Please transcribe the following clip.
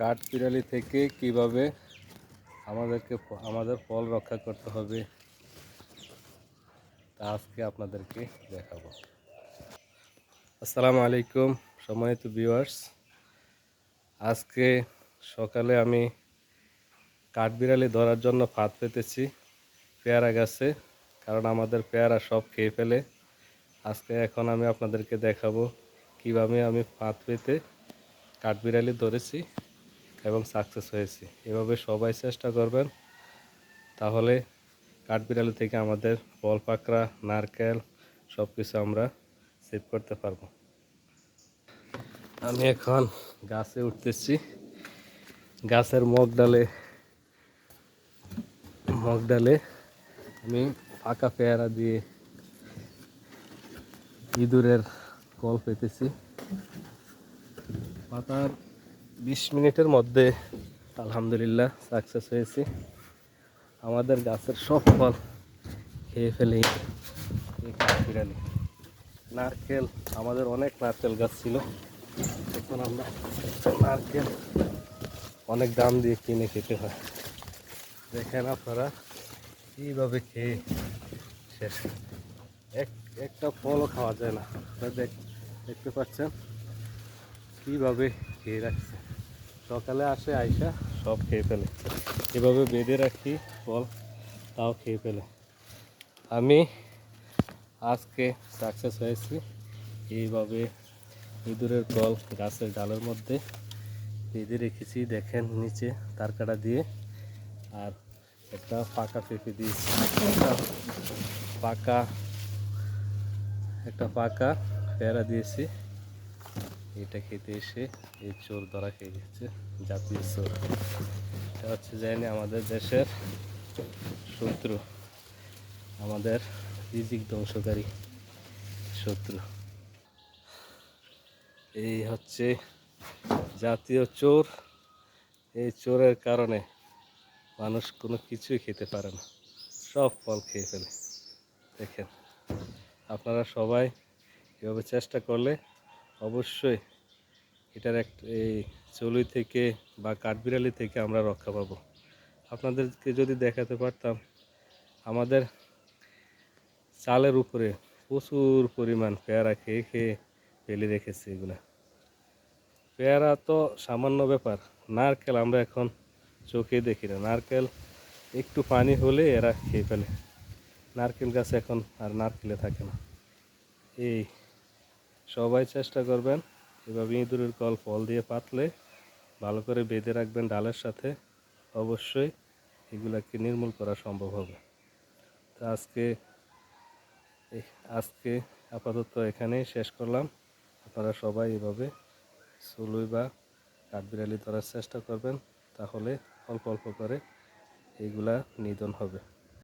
কাঠবিড়ালি থেকে কীভাবে আমাদেরকে আমাদের ফল রক্ষা করতে হবে, তা আজকে আপনাদেরকে দেখাবো। আসসালামু আলাইকুম, সম্মানিত ভিউয়ার্স আজকে সকালে আমি কাঠবিড়ালি ধরার জন্য ফাঁদ পেতেছি পেয়ারা গাছে, কারণ আমাদের পেয়ারা সব খেয়ে ফেলে। আজকে এখন আমি আপনাদেরকে দেখাবো কীভাবে আমি ফাঁদ পেতে কাঠবিড়ালি ধরেছি। এবং সাকসেস হয়েছি। এভাবে সবাই চেষ্টা করবেন। তাহলে কাঠবিড়ালি থেকে আমাদের ফল পাকড়া, নারকেল সব কিছু আমরা সেভ করতে পারব। আমি এখন গাছে উঠতেছি। গাছের মগ ডালে মগ ডালে আমি ফাঁকা পেয়ারা দিয়ে ইঁদুরের কল পেতেছি। পাতার বিশ মিনিটের মধ্যে আলহামদুলিল্লাহ সাকসেস হয়েছি। আমাদের গাছের সব ফল খেয়ে ফেলে কাঠবিড়ালি। নারকেল, আমাদের অনেক নারকেল গাছ ছিল। এখন আমরা নারকেল অনেক দাম দিয়ে কিনে খেতে হয়। দেখেন আপনারা কীভাবে খেয়ে শেষ। এক, একটা ফলও খাওয়া যায় না। আপনারা দেখ- দেখতে পাচ্ছেন? কীভাবে খেয়ে রাখছে? সকালে আসে, আইসা সব খেয়ে ফেলে। এভাবে বেঁধে রাখি ফল তাও খেয়ে ফেলে। আমি আজকে সাকসেস হয়েছি। এইভাবে ইঁদুরের কল গাছের ডালের মধ্যে বেঁধে রেখেছি, দেখেন নিচে তার কাটা দিয়ে। আর একটা পাকা পেঁপে দিয়েছি। পাকা, একটা পাকা পেয়ারা দিয়েছি। এটা খেতে এসে এই চোর ধরা খেয়ে গেছে, জাতীয় চোর। এটা হচ্ছে জানি আমাদের দেশের শত্রু, আমাদের রিজিক ধ্বংসকারী শত্রু। এই হচ্ছে জাতীয় চোর। এই চোরের কারণে মানুষ কোনো কিছুই খেতে পারে না, সব ফল খেয়ে ফেলে। দেখেন, আপনারা সবাই এভাবে চেষ্টা করলে অবশ্যই এটার এক, এই চলুই থেকে বা কাঠবিড়ালি থেকে আমরা রক্ষা পাবো। আপনাদেরকে যদি দেখাতে পারতাম, আমাদের চালের উপরে প্রচুর পরিমাণ পেয়ারা খেয়ে খেয়ে ফেলে রেখেছে এগুলা। পেয়ারা তো সামান্য ব্যাপার, নারকেল আমরা এখন চোখে দেখি না। নারকেল একটু পানি হলে এরা খেয়ে ফেলে। নারকেল গাছ এখন আর নারকেলে থাকে না। এই সবাই চেষ্টা করবেন এভাবে ইঁদুরের কল ফল দিয়ে পাতলে ভালো করে বেঁধে রাখবেন ডালের সাথে। অবশ্যই এগুলাকে নির্মূল করা সম্ভব হবে। তো আজকে আজকে আপাতত এখানেই শেষ করলাম। আপনারা সবাই এভাবে সুলুই বা কাঠবিড়ালি ধরার চেষ্টা করবেন, তাহলে অল্প অল্প করে এগুলা নিধন হবে।